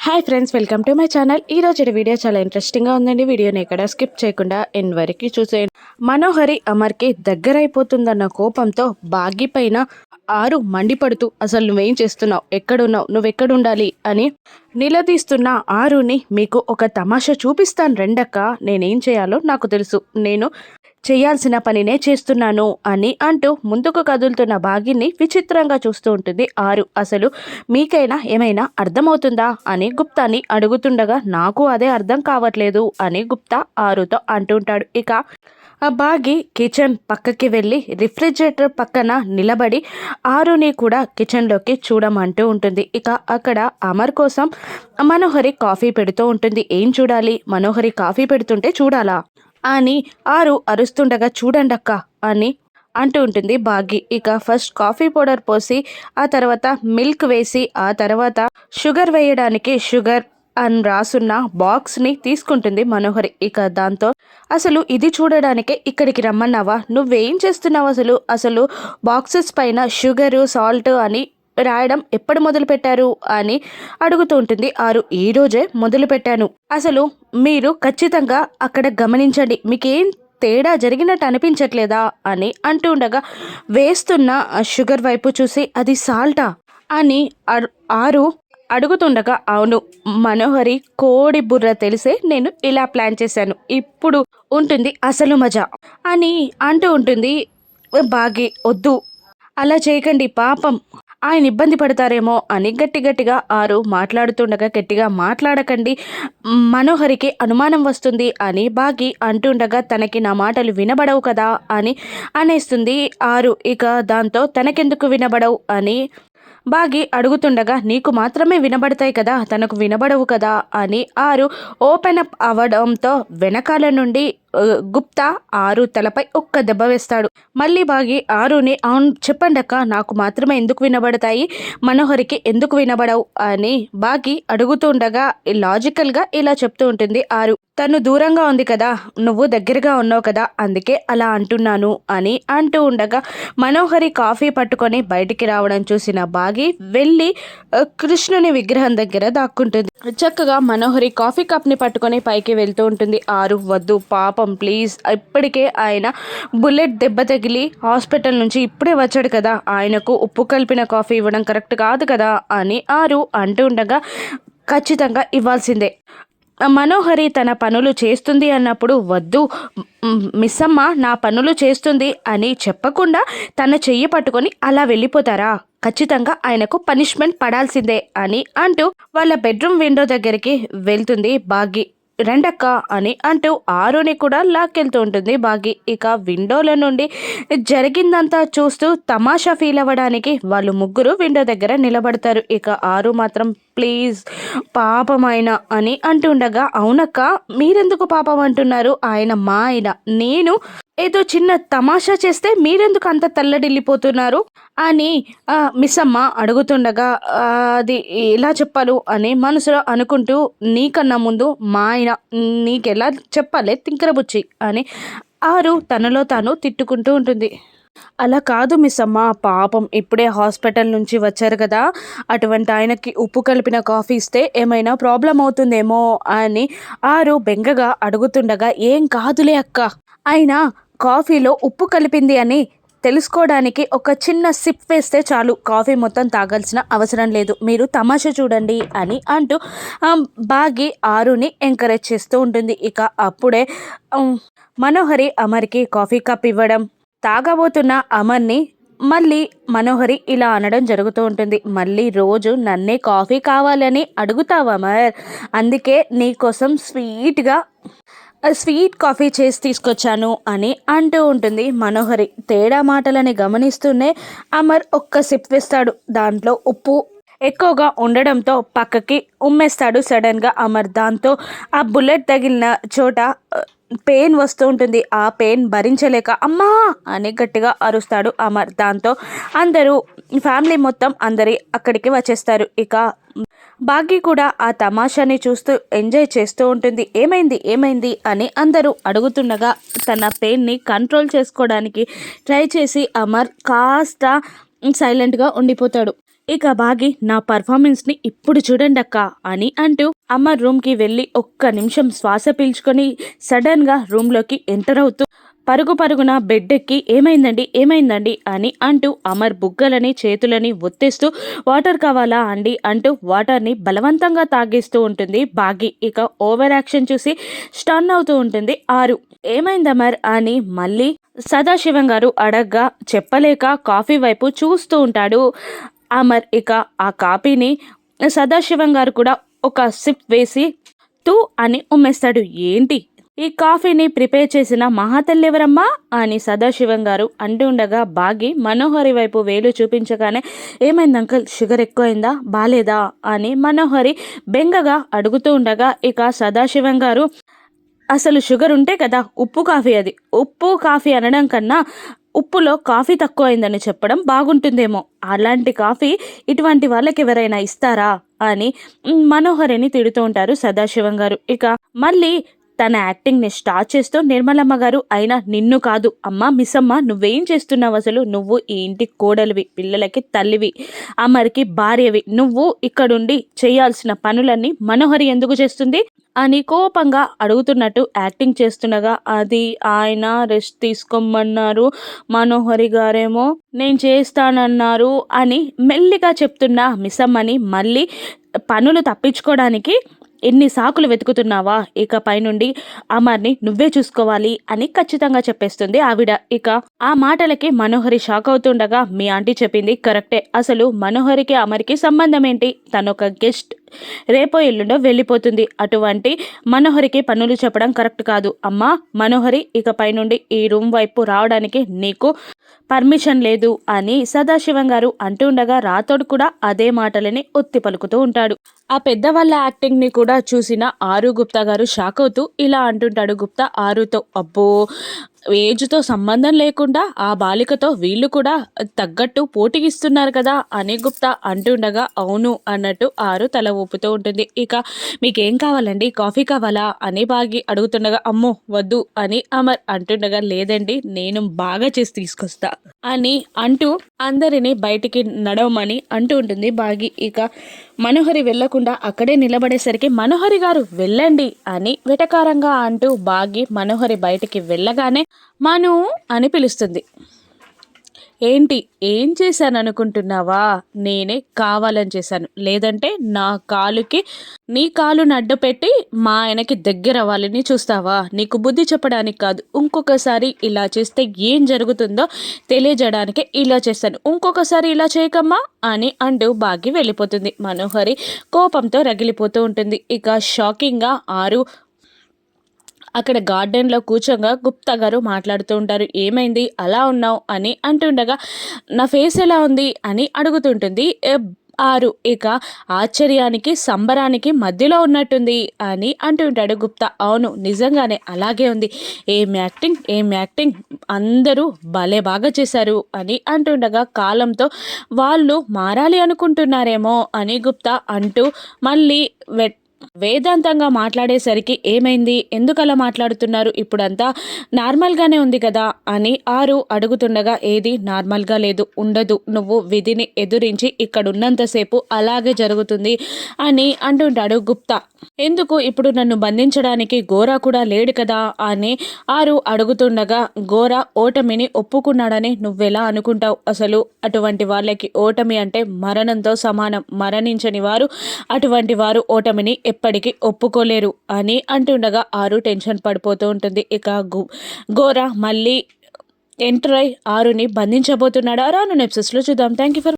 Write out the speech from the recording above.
Hi friends welcome to my channel ఈ రోజు video చాలా ఇంట్రెస్టింగ్గా ఉందండి. వీడియోని ఎక్కడ స్కిప్ చేయకుండా ఎన్ వరకు చూసేయండి. మనోహరి అమర్కి దగ్గరైపోతుందన్న కోపంతో బాగి పైన ఆరు మండిపడుతూ అసలు నువ్వేం చేస్తున్నావు? ఎక్కడున్నావు? నువ్వెక్కడుండాలి? అని నిలదీస్తున్న ఆరుని మీకు ఒక తమాషా చూపిస్తాను రెండక్క. నేనేం చేయాలో నాకు తెలుసు. నేను చేయాల్సిన పనినే చేస్తున్నాను అని అంటూ ముందుకు కదులుతున్న బాగిని విచిత్రంగా చూస్తూ ఉంటుంది ఆరు. అసలు మీకైనా ఏమైనా అర్థమవుతుందా అని గుప్తాని అడుగుతుండగా నాకు అదే అర్థం కావట్లేదు అని గుప్తా ఆరుతో అంటుంటాడు ఇక ఆ బాగి కిచెన్ పక్కకి వెళ్ళి రిఫ్రిజిరేటర్ పక్కన నిలబడి ఆరుని కూడా కిచెన్లోకి చూడమంటూ ఉంటుంది. ఇక అక్కడ అమర్ కోసం మనోహరి కాఫీ పెడుతూ ఉంటుంది. ఏం చూడాలి? మనోహరి కాఫీ పెడుతుంటే చూడాలా? అని ఆరు అరుస్తుండగా చూడండక్క అని అంటూ ఉంటుంది బాగి ఇక ఫస్ట్ కాఫీ పౌడర్ పోసి ఆ తర్వాత మిల్క్ వేసి ఆ తర్వాత షుగర్ వేయడానికి షుగర్ అని రాసున్న బాక్స్ని తీసుకుంటుంది మనోహరి. ఇక దాంతో అసలు ఇది చూడడానికే ఇక్కడికి రమ్మన్నావా? నువ్వేం చేస్తున్నావు అసలు? అసలు బాక్సెస్ పైన షుగరు సాల్ట్ అని రాయడం ఎప్పుడు మొదలు పెట్టారు అని అడుగుతూ ఉంటుంది. ఆరు ఈ రోజే మొదలు పెట్టాను అసలు మీరు ఖచ్చితంగా అక్కడ గమనించండి. మీకేం తేడా జరిగినట్టు అనిపించట్లేదా అని అంటూ ఉండగా వేస్తున్న ఆ షుగర్ వైపు చూసి అది సాల్టా? అని ఆరు అడుగుతుండగా అవును మనోహరి కోడి బుర్ర తెలిసే నేను ఇలా ప్లాన్ చేశాను. ఇప్పుడు ఉంటుంది అసలు మజా అని అంటూ ఉంటుంది. బాగి వద్దు. అలా చేయకండి పాపం. ఆయన ఇబ్బంది పడతారేమో అని గట్టి గట్టిగా ఆరు మాట్లాడుతుండగా గట్టిగా మాట్లాడకండి. మనోహరికి అనుమానం వస్తుంది అని బాగి అంటుండగా తనకి నా మాటలు వినబడవు కదా అని అనేస్తుంది ఆరు. ఇక దాంతో తనకెందుకు వినబడవు అని బాగి అడుగుతుండగా నీకు మాత్రమే వినబడతాయి కదా తనకు వినబడవు కదా అని ఆరు ఓపెన్ అప్ అవ్వడంతో వెనకాల నుండి గుప్తా ఆరు తలపై ఒక్క దెబ్బ వేస్తాడు. మళ్ళీ బాగి ఆరుని అవును చెప్పండక్క నాకు మాత్రమే ఎందుకు వినబడతాయి? మనోహరికి ఎందుకు వినబడవు? అని బాగి అడుగుతుండగా లాజికల్గా ఇలా చెప్తూ ఉంటుంది ఆరు. తను దూరంగా ఉంది కదా నువ్వు దగ్గరగా ఉన్నావు కదా అందుకే అలా అంటున్నాను అని అంటూ ఉండగా మనోహరి కాఫీ పట్టుకొని బయటికి రావడం చూసిన బాగి వెళ్ళి కృష్ణుని విగ్రహం దగ్గర దాక్కుంటుంది. చక్కగా మనోహరి కాఫీ కప్ని పట్టుకొని పైకి వెళ్తూ ఉంటుంది. ఆరు వద్దు పాప ప్లీజ్ ఇప్పటికే ఆయన బుల్లెట్ దెబ్బ తగిలి హాస్పిటల్ నుంచి ఇప్పుడే వచ్చాడు కదా. ఆయనకు ఉప్పు కలిపిన కాఫీ ఇవ్వడం కరెక్ట్ కాదు కదా అని ఆరు అంటూ ఉండగా ఖచ్చితంగా ఇవ్వాల్సిందే. మనోహరి తన పనులు చేస్తుంది అన్నప్పుడు వద్దు మ్, మిస్సమ్మ నా పనులు చేస్తుంది అని చెప్పకుండా తన చెయ్యి పట్టుకొని అలా వెళ్ళిపోతారా? ఖచ్చితంగా ఆయనకు పనిష్మెంట్ పడాల్సిందే అని అంటూ వాళ్ళ బెడ్రూమ్ విండో దగ్గరికి వెళ్తుంది బాగి రెండక్క అని అంటూ ఆరుని కూడా లాక్కెళ్తూ ఉంటుంది. బాగి ఇక విండోల నుండి జరిగిందంతా చూస్తూ తమాషా ఫీల్ అవ్వడానికి వాళ్ళు ముగ్గురు విండో దగ్గర నిలబడతారు. ఇక ఆరు మాత్రం ప్లీజ్ పాపం అని అంటుండగా అవునక్క మీరెందుకు పాపం అంటున్నారు? ఆయన మా ఆయన నేను ఏదో చిన్న తమాషా చేస్తే మీరెందుకు అంత తల్లడిల్లిపోతున్నారు? అని ఆ, మిస్ అమ్మ అడుగుతుండగా అది ఎలా చెప్పాలు? అని మనసులో అనుకుంటూ నీకన్నా ముందు మా ఆయన నీకెలా చెప్పాలి తింకరబుచ్చి? అని ఆరు తనలో తాను తిట్టుకుంటూ ఉంటుంది. అలా కాదు మిస్ అమ్మ పాపం ఇప్పుడే హాస్పిటల్ నుంచి వచ్చారు కదా అటువంటి ఆయనకి ఉప్పు కలిపిన కాఫీ ఇస్తే ఏమైనా ప్రాబ్లం అవుతుందేమో అని ఆరు బెంగగా అడుగుతుండగా ఏం కాదులే అక్క అయినా కాఫీలో ఉప్పు కలిపింది అని తెలుసుకోవడానికి ఒక చిన్న సిప్ వేస్తే చాలు. కాఫీ మొత్తం తాగాల్సిన అవసరం లేదు. మీరు తమాషా చూడండి అని అంటూ బాగి ఆరుని ఎంకరేజ్ చేస్తూ ఉంటుంది. ఇక అప్పుడే మనోహరి అమర్కి కాఫీ కప్ ఇవ్వడం. తాగబోతున్న అమర్ని మళ్ళీ మనోహరి ఇలా అనడం జరుగుతూ ఉంటుంది. మళ్ళీ రోజు నన్నే కాఫీ కావాలని అడుగుతావా అమర్. అందుకే నీకోసం స్వీట్గా స్వీట్ కాఫీ చేసి తీసుకొచ్చాను అని అంటూ ఉంటుంది. మనోహరి తేడా మాటలని గమనిస్తూనే అమర్ ఒక్క సిప్ వేస్తాడు. దాంట్లో ఉప్పు ఎక్కువగా ఉండడంతో పక్కకి ఉమ్మేస్తాడు. సడన్గా అమర్ దాంతో ఆ బుల్లెట్ తగిలిన చోట పెయిన్ వస్తూ ఉంటుంది. ఆ పెయిన్ భరించలేక అమ్మా అని గట్టిగా అరుస్తాడు అమర్. దాంతో అందరూ ఫ్యామిలీ మొత్తం అందరి అక్కడికి వచ్చేస్తారు. ఇక భాగ్య కూడా ఆ తమాషాని చూస్తూ ఎంజాయ్ చేస్తూ ఉంటుంది. ఏమైంది? ఏమైంది? అని అందరూ అడుగుతుండగా తన పెయిన్ని కంట్రోల్ చేసుకోవడానికి ట్రై చేసి అమర్ కాస్త సైలెంట్గా ఉండిపోతాడు. ఇక బాగి నా పర్ఫార్మెన్స్ని ఇప్పుడు చూడండి అక్క అని అంటూ అమ్మ రూమ్కి వెళ్ళి ఒక్క నిమిషం శ్వాస పీల్చుకొని సడన్గా రూమ్లోకి ఎంటర్ అవుతూ పరుగు పరుగున బెడ్ ఎక్కి ఏమైందండి? ఏమైందండి? అని అంటూ అమర్ బుగ్గలని చేతులని ఒత్తేస్తూ వాటర్ కావాలా అండి? అంటూ వాటర్ని బలవంతంగా తాగేస్తూ ఉంటుంది బాగి. ఇక ఓవర్ యాక్షన్ చూసి స్టన్ అవుతూ ఉంటుంది ఆరు. ఏమైంది అమర్? అని మళ్ళీ సదాశివం గారు అడగ్గా చెప్పలేక కాఫీ వైపు చూస్తూ ఉంటాడు. అమర్ ఇక ఆ కాఫీని సదాశివం గారు కూడా ఒక సిప్ వేసి తూ అని ఉమ్మేస్తాడు. ఏంటి? ఈ కాఫీని ప్రిపేర్ చేసిన మహాతల్లి ఎవరమ్మా? అని సదాశివం గారు అంటూ ఉండగా బాగి మనోహరి వైపు వేలు చూపించగానే ఏమైంది అంకల్? షుగర్ ఎక్కువైందా? బాలేదా? అని మనోహరి బెంగగా అడుగుతూ ఉండగా ఇక సదాశివం గారు అసలు షుగర్ ఉంటే కదా ఉప్పు కాఫీ అది. ఉప్పు కాఫీ అనడం కన్నా ఉప్పులో కాఫీ తక్కువైందని చెప్పడం బాగుంటుందేమో. అలాంటి కాఫీ ఇటువంటి వాళ్ళకి ఎవరైనా ఇస్తారా? అని మనోహరిని తిడుతూ ఉంటారు సదాశివం గారు. ఇక మళ్ళీ తన యాక్టింగ్ని స్టార్ట్ చేస్తూ నిర్మలమ్మ గారు అయినా నిన్ను కాదు. అమ్మ మిస్సమ్మ నువ్వేం చేస్తున్నావు అసలు? నువ్వు ఈ ఇంటి కోడలివి పిల్లలకి తల్లివి అమర్కి భార్యవి. నువ్వు ఇక్కడుండి చేయాల్సిన పనులన్నీ మనోహరి ఎందుకు చేస్తుంది? అని కోపంగా అడుగుతున్నట్టు యాక్టింగ్ చేస్తుండగా అది ఆయన రెస్ట్ తీసుకోమన్నారు. మనోహరి గారేమో నేను చేస్తానన్నారు అని మెల్లిగా చెప్తున్న మిస్సమ్మని మళ్ళీ పనులు తప్పించుకోవడానికి ఎన్ని సాకులు వెతుకుతున్నావా? ఇక పైనుండి అమర్ని నువ్వే చూసుకోవాలి అని ఖచ్చితంగా చెప్పేస్తుంది ఆవిడ. ఇక ఆ మాటలకి మనోహరి షాక్ అవుతుండగా మీ ఆంటీ చెప్పింది కరెక్టే. అసలు మనోహరికి అమర్కి సంబంధం ఏంటి? తనొక ఒక గెస్ట్. రేపో ఎల్లుండో వెళ్ళిపోతుంది. అటువంటి మనోహరికి పనులు చెప్పడం కరెక్ట్ కాదు. అమ్మా మనోహరి ఇక పైనుండి ఈ రూమ్ వైపు రావడానికి నీకు పర్మిషన్ లేదు అని సదాశివం గారు అంటూ ఉండగా రాతోడు కూడా అదే మాటలని ఒత్తి పలుకుతూ ఉంటాడు. ఆ పెద్దవాళ్ళ యాక్టింగ్ని కూడా చూసిన ఆరు గుప్తా గారు షాక్ అవుతూ ఇలా అంటుంటాడు గుప్తా ఆరుతో అబ్బో ఏజ్తో సంబంధం లేకుండా ఆ బాలికతో వీళ్ళు కూడా తగ్గట్టు పోటీగిస్తున్నారు కదా అని గుప్తా అంటుండగా అవును అన్నట్టు ఆరు తల ఊపుతూ ఉంటుంది. ఇక మీకేం కావాలండి? కాఫీ కావాలా? అని బాగి అడుగుతుండగా అమ్మో వద్దు అని అమర్ అంటుండగా లేదండి నేను బాగా చేసి తీసుకొస్తా అని అంటూ అందరినీ బయటికి నడవమని అంటూ ఉంటుంది బాగి. ఇక మనోహరి వెళ్ళకుండా అక్కడే నిలబడేసరికి మనోహరి గారు వెళ్ళండి అని వెటకారంగా అంటూ బాగి మనోహరి బయటికి వెళ్ళగానే మను అని పిలుస్తుంది. ఏంటి? ఏం చేశాను అనుకుంటున్నావా నేనే కావాలని చేశాను. లేదంటే నా కాలుకి నీ కాలుని అడ్డపెట్టి మా ఆయనకి దగ్గర అవ్వాలని చూస్తావా? నీకు బుద్ధి చెప్పడానికి కాదు. ఇంకొకసారి ఇలా చేస్తే ఏం జరుగుతుందో తెలియజేయడానికే ఇలా చేస్తాను. ఇంకొకసారి ఇలా చేయకమ్మా అని అంటూ బాగి వెళ్ళిపోతుంది. మనోహరి కోపంతో రగిలిపోతూ ఉంటుంది. ఇక షాకింగ్గా ఆరు అక్కడ గార్డెన్లో కూర్చోగా గుప్తా గారు మాట్లాడుతూ ఉంటారు. ఏమైంది? అలా ఉన్నావు? అని అంటుండగా నా ఫేస్ ఎలా ఉంది? అని అడుగుతుంటుంది. ఆరు ఇక ఆశ్చర్యానికి సంబరానికి మధ్యలో ఉన్నట్టుంది అని అంటుంటాడు గుప్తా. అవును నిజంగానే అలాగే ఉంది. ఏం యాక్టింగ్ ఏం యాక్టింగ్ అందరూ భలే బాగా చేశారు అని అంటుండగా కాలంతో వాళ్ళు మారాలి అనుకుంటున్నారేమో అని గుప్తా అంటూ మళ్ళీ వెట్ వేదాంతంగా మాట్లాడేసరికి ఏమైంది? ఎందుకలా మాట్లాడుతున్నారు? ఇప్పుడంతా నార్మల్గానే ఉంది కదా అని ఆరు అడుగుతుండగా ఏది నార్మల్గా లేదు ఉండదు. నువ్వు విధిని ఎదురించి ఇక్కడ ఉన్నంతసేపు అలాగే జరుగుతుంది అని అంటుంటాడు గుప్తా. ఎందుకు ఇప్పుడు నన్ను బంధించడానికి గోరా కూడా లేడు కదా అని ఆరు అడుగుతుండగా గోరా ఓటమిని ఒప్పుకున్నాడని నువ్వెలా అనుకుంటావు? అసలు అటువంటి వాళ్ళకి ఓటమి అంటే మరణంతో సమానం. మరణించని వారు అటువంటి వారు ఓటమిని ఎప్పటికీ ఒప్పుకోలేరు అని అంటుండగా ఆరు టెన్షన్ పడిపోతూ ఉంటుంది. ఇక గో గోరా మళ్ళీ ఎంటర్ అయి ఆరుని బంధించబోతున్నాడు. రాను నెప్సెస్లో చూద్దాం. Thank you for